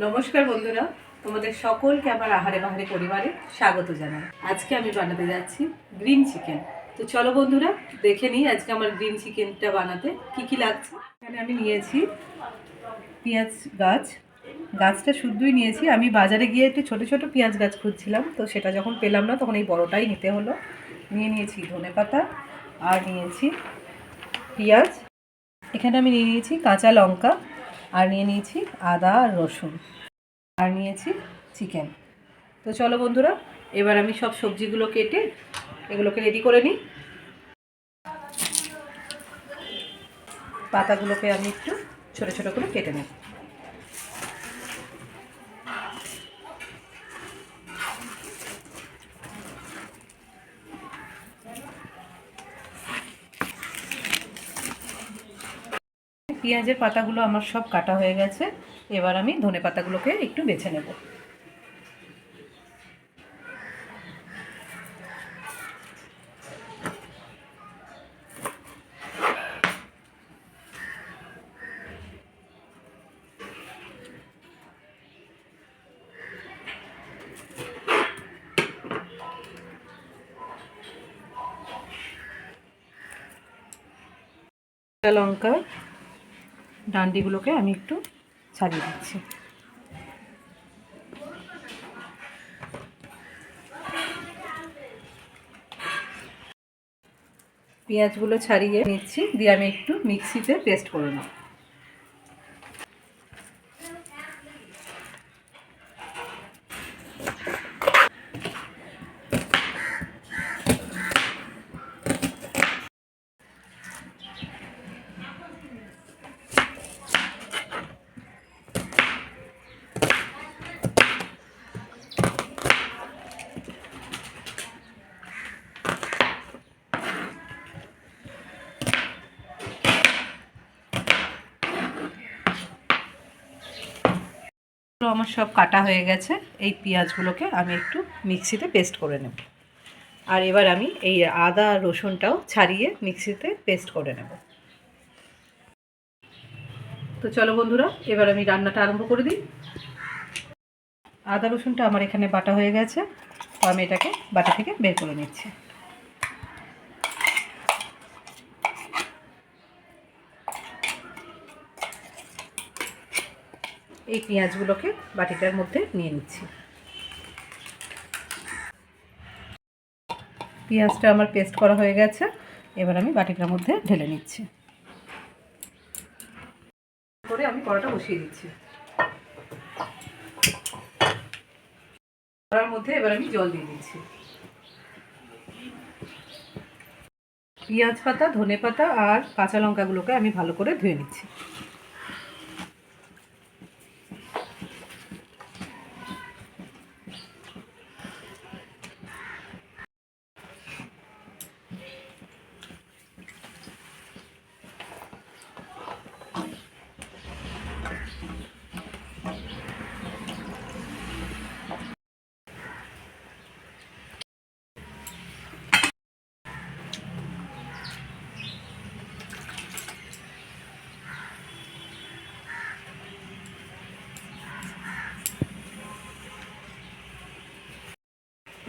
নমস্কার বন্ধুরা, তোমাদের সকলকে আমার আহারে বাহারে পরিবারে স্বাগত জানাই। আজকে আমি বানাতে যাচ্ছি গ্রিন চিকেন। তো চলো বন্ধুরা, দেখে নিই আজকে আমার গ্রিন চিকেনটা বানাতে কি কি লাগছে। এখানে আমি নিয়েছি পেঁয়াজ গাছ। গাছটা শুদ্ধই নিয়েছি। আমি বাজারে গিয়ে একটু ছোটো ছোটো পেঁয়াজ গাছ খুঁজছিলাম, তো সেটা যখন পেলাম না তখন এই বড়টাই নিতে হলো। নিয়ে নিয়েছি ধনে পাতা আর নিয়েছি পেঁয়াজ। এখানে আমি নিয়ে নিয়েছি কাঁচা লঙ্কা। আর নিয়ে নিয়েছি আদা রসুন। আর নিয়েছি চিকেন। তো চলো বন্ধুরা, এবার আমি সব সবজিগুলো কেটে এগুলোকে রেডি করে নিই। পাতাগুলোকে আমি একটু ছোটো ছোটো করে কেটে নেব। পেঁয়াজের পাতাগুলো আমার সব কাটা হয়ে গেছে। এবার আমি ধনে পাতাগুলোকে একটু বেছে নেব। লঙ্কা ডান্ডিগুলোকে আমি একটু ছাড়িয়ে দিচ্ছি। পেঁয়াজগুলো ছাড়িয়ে নিচ্ছি, দিয়ে আমি একটু মিক্সিতে পেস্ট করে নেব। তো আমার সব কাটা হয়ে গেছে। এই পেঁয়াজগুলোকে আমি একটু মিক্সিতে পেস্ট করে নেব। আর এবার আমি এই আদা, রসুনটাও ছাড়িয়ে মিক্সিতে পেস্ট করে নেব। তো চলো বন্ধুরা, এবার আমি রান্নাটা আরম্ভ করে দিই। আদা, রসুনটা আমার এখানে বাটা হয়ে গেছে। তো আমি এটাকে বাটা থেকে বের করে নিচ্ছি। এই পেঁয়াজগুলোকে বাটিটার মধ্যে নিয়ে নিচ্ছি। পেঁয়াজটা আমার পেস্ট করা হয়ে গেছে, এবার আমি বাটিটার মধ্যে ঢেলে নিচ্ছি। করে আমি কড়াটা বসিয়ে দিচ্ছি। কড়ার মধ্যে এবার আমি জল দিয়ে দিচ্ছি। পেঁয়াজ পাতা, ধনে পাতা আর কাঁচা লঙ্কাগুলোকে আমি ভালো করে ধুয়ে নিচ্ছি।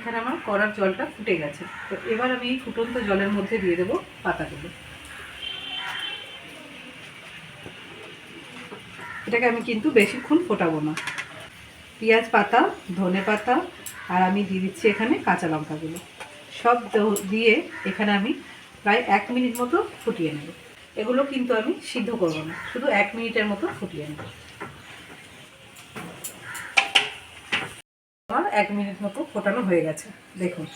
এখানে আমার কড়ার জলটা ফুটে গেছে। তো এবার আমি এই ফুটন্ত জলের মধ্যে দিয়ে দেবো পাতাগুলো। এটাকে আমি কিন্তু বেশিক্ষণ ফোটাবো না। পেঁয়াজ পাতা, ধনে পাতা, আর আমি দিয়ে দিচ্ছি এখানে কাঁচা লঙ্কাগুলো। সব দিয়ে এখানে আমি প্রায় এক মিনিট মতো ফুটিয়ে নেব। এগুলো কিন্তু আমি সিদ্ধ করব না, শুধু এক মিনিটের মতো ফুটিয়ে নেব। এক মিনিট মতো ফোটানো হয়ে গেছে। দেখুন।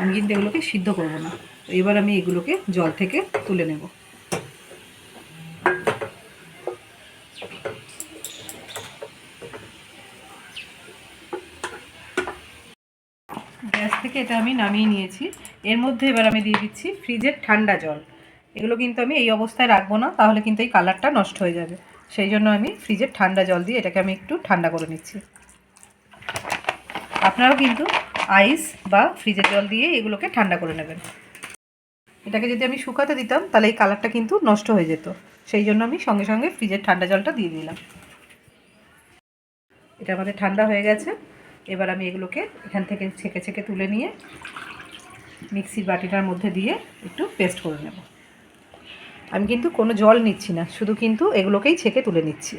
আমি কিন্তু এগুলোকে সিদ্ধ করব না। এবার আমি এগুলোকে জল থেকে তুলে নেব। গ্যাস থেকে এটা আমি নামিয়ে নিয়েছি। এর মধ্যে এবার আমি দিয়ে দিচ্ছি ফ্রিজের ঠান্ডা জল। এগুলো কিন্তু আমি এই অবস্থায় রাখব না, তাহলে কিন্তু এই কালারটা নষ্ট হয়ে যাবে। সেই জন্য আমি ফ্রিজের ঠান্ডা জল দিয়ে এটাকে আমি একটু ঠান্ডা করে নিচ্ছি। আপনারাও কিন্তু আইস বা ফ্রিজের জল দিয়ে এগুলোকে ঠান্ডা করে নেবেন। এটাকে যদি আমি শুকাতে দিতাম, তাহলে এই কালারটা কিন্তু নষ্ট হয়ে যেত। সেই জন্য আমি সঙ্গে সঙ্গে ফ্রিজের ঠান্ডা জলটা দিয়ে দিলাম। এটা আমাদের ঠান্ডা হয়ে গেছে। এবার আমি এগুলোকে এখান থেকে ছেঁকে ছেঁকে তুলে নিয়ে মিক্সির বাটিটার মধ্যে দিয়ে একটু পেস্ট করে নেব। আমি কিন্তু কোনো জল নিচ্ছি না, শুধু কিন্তু এগুলোকেই ছেঁকে তুলে নিচ্ছি।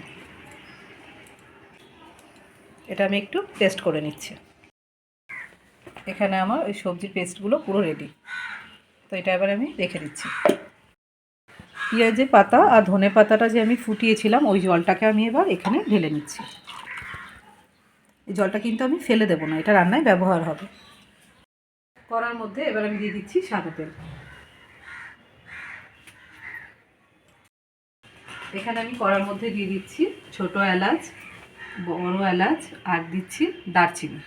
এটা আমি একটু পেস্ট করে নিচ্ছি। এখানে আমার ওই সবজির পেস্টগুলো পুরো রেডি তো এটা এবার আমি রেখে দিচ্ছি। পেঁয়াজের পাতা আর ধনে পাতাটা যে আমি ফুটিয়েছিলাম, ওই জলটাকে আমি এবার এখানে ঢেলে নিচ্ছি। এই জলটা কিন্তু আমি ফেলে দেবো না, এটা রান্নায় ব্যবহার হবে। করার মধ্যে এবার আমি দিয়ে দিচ্ছি সাদা তেল। এখানে আমি করার মধ্যে দিয়ে দিচ্ছি ছোট এলাচ, বড় এলাচ, আর দিচ্ছি দারচিনি।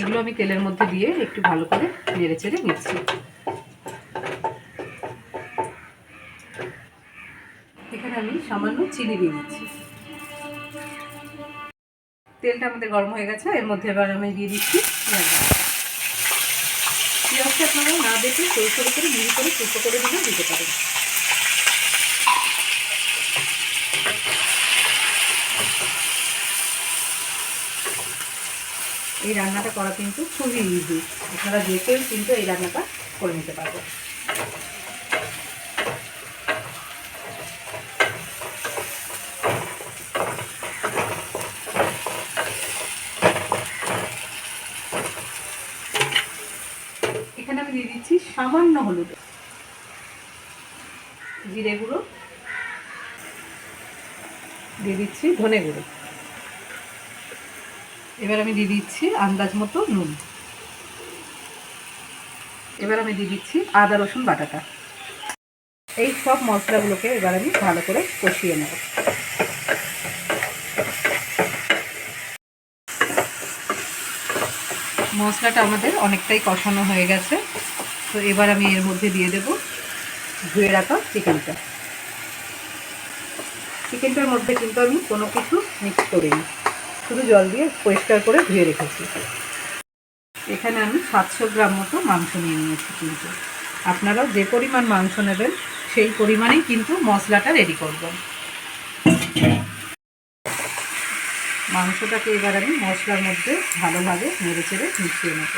এগুলো আমি তেলের মধ্যে দিয়ে একটু ভালো করে নেড়ে চেড়ে নিচ্ছি। এখানে আমি সামান্য চিনি দিয়ে দিচ্ছি। তেলটা আমাদের গরম হয়ে গেছে, এর মধ্যে এবার আমি দিয়ে দিচ্ছি পেঁয়াজ। পেঁয়াজটা আপনারা না দেখে সরু সরু করে মিহি করে শুকো করে দিলেও দিতে পারেন। এই রান্নাটা করা কিন্তু খুবই ইজি আপনারা যে কেউ কিন্তু এই রান্নাটা করে নিতে পারবেন। এখানে আমি দিয়ে দিচ্ছি সামান্য হলুদ। জিরে গুঁড়ো। দিয়ে দিচ্ছি ধনে গুঁড়ো। এবার আমি দিয়ে দিচ্ছি আন্দাজ মতো নুন। এবার আমি দিয়ে দিচ্ছি আদা, রসুন, বাটাটা। এই সব মশলাগুলোকে এবার আমি ভালো করে কষিয়ে নেব। মশলাটা আমাদের অনেকটাই কষানো হয়ে গেছে। তো এবার আমি এর মধ্যে দিয়ে দেব ধুয়ে রাখা চিকেনটা। চিকেনটার মধ্যে কিন্তু আমি কোনো কিছু মিক্স করিনি। শুধু জল দিয়ে পরিষ্কার করে ধুয়ে রেখেছি। এখানে আমি সাতশো গ্রাম মতো মাংস নিয়ে নিয়েছি কিন্তু। আপনারাও যে পরিমাণ মাংস নেবেন, সেই পরিমাণেই কিন্তু মশলাটা রেডি করবেন। মাংসটাকে এবার আমি মশলার মধ্যে ভালোভাবে নেড়ে চেড়ে মিশিয়ে নেব।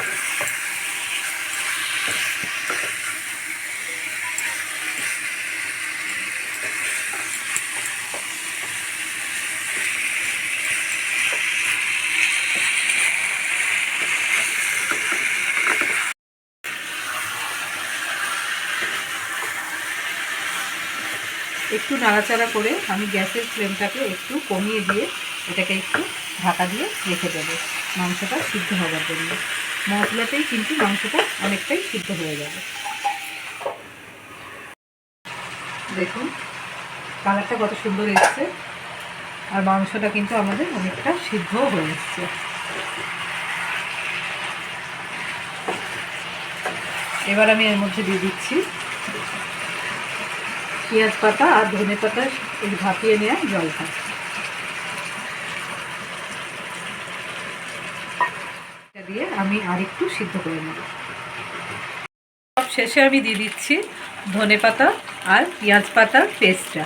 একটু নাড়াচাড়া করে আমি গ্যাসের ফ্লেমটাকে একটু কমিয়ে দিয়ে এটাকে একটু ঢাকা দিয়ে রেখে দেবো মাংসটা সিদ্ধ হওয়ার জন্য। মশলাতেই কিন্তু মাংসটা অনেকটাই সিদ্ধ হয়ে যাবে। দেখুন, কালারটা কত সুন্দর এসছে। আর মাংসটা কিন্তু আমাদের অনেকটা সিদ্ধ হয়ে এসছে। এবার আমি এর মধ্যে দিয়ে দিচ্ছি পেঁয়াজ পাতা আর ধনে পাতা ভাপিয়ে নেওয়া জল এটা দিয়ে আমি আরেকটু সিদ্ধ করে নেব। সব শেষে আমি দিয়ে দিচ্ছি ধনে পাতা আর পেঁয়াজ পাতার পেস্টটা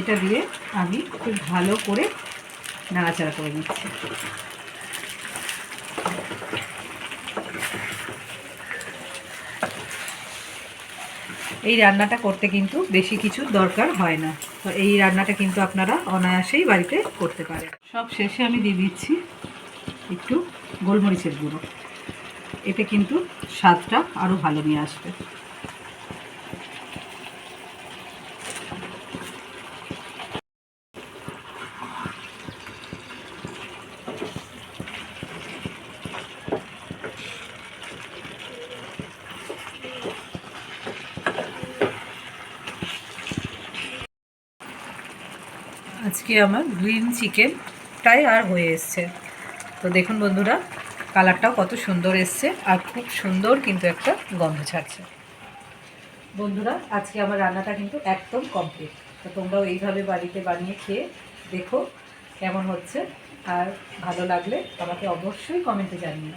এটা দিয়ে আমি খুব ভালো করে নাড়াচাড়া করে নিচ্ছি। এই রান্নাটা করতে কিন্তু বেশি কিছু দরকার হয় না। তো এই রান্নাটা কিন্তু আপনারা অনায়াসেই বাড়িতে করতে পারেন। সব শেষে আমি দিয়ে দিচ্ছি একটু গোলমরিচের গুঁড়ো। এতে কিন্তু স্বাদটা আরও ভালো নিয়ে আসবে। আজকে আমার গ্রিন চিকেন আর হয়ে এসছে। তো দেখুন বন্ধুরা, কালারটাও কত সুন্দর এসছে আর খুব সুন্দর কিন্তু একটা গন্ধ ছাড়ছে। বন্ধুরা, আজকে আমার রান্নাটা কিন্তু একদম কমপ্লিট তো তোমরাও এইভাবে বাড়িতে বানিয়ে খেয়ে দেখো কেমন হচ্ছে আর ভালো লাগলে আমাকে অবশ্যই কমেন্টে জানিও।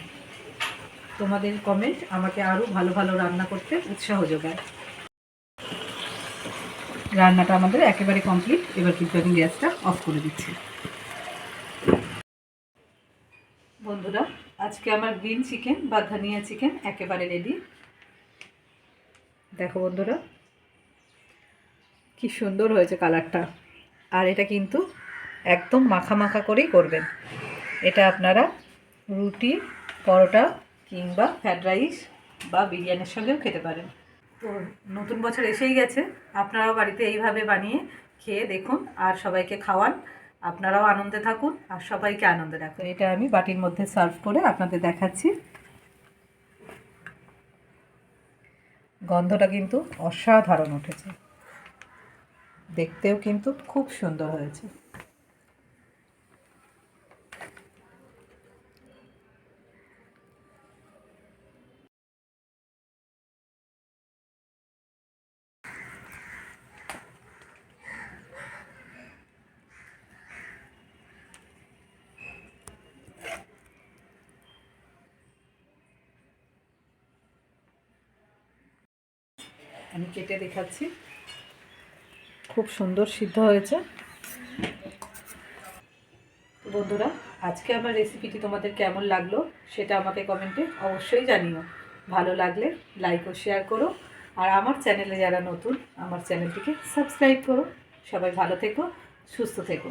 তোমাদের কমেন্ট আমাকে আরও ভালো ভালো রান্না করতে উৎসাহ যোগায়। রান্নাটা আমাদের একেবারে কমপ্লিট এবার কিন্তু আমি গ্যাসটা অফ করে দিচ্ছি। বন্ধুরা, আজকে আমার গ্রিন চিকেন বা ধনিয়া চিকেন একেবারে রেডি দেখো বন্ধুরা, কি সুন্দর হয়েছে কালারটা আর এটা কিন্তু একদম মাখা মাখা করেই করবেন। এটা আপনারা রুটি, পরোটা কিংবা ফ্রায়েড রাইস বা বিরিয়ানির সঙ্গেও খেতে পারেন। তো নতুন বছর এসেই গেছে। আপনারাও বাড়িতে এইভাবে বানিয়ে খেয়ে দেখুন আর সবাইকে খাওয়ান। আপনারাও আনন্দে থাকুন আর সবাইকে আনন্দে রাখুন। এটা আমি বাটির মধ্যে সার্ভ করে আপনাদের দেখাচ্ছি। গন্ধটা কিন্তু অসাধারণ উঠেছে। দেখতেও কিন্তু খুব সুন্দর হয়েছে। আমি কেটে দেখাচ্ছি। খুব সুন্দর সিদ্ধ হয়েছে। বন্ধুরা, আজকে আমার রেসিপিটি তোমাদের কেমন লাগল সেটা আমাকে কমেন্টে অবশ্যই জানিও। ভালো লাগলে লাইক ও শেয়ার করো। আর আমার চ্যানেলে যারা নতুন, আমার চ্যানেলটিকে সাবস্ক্রাইব করো। সবাই ভালো থেকো, সুস্থ থেকো।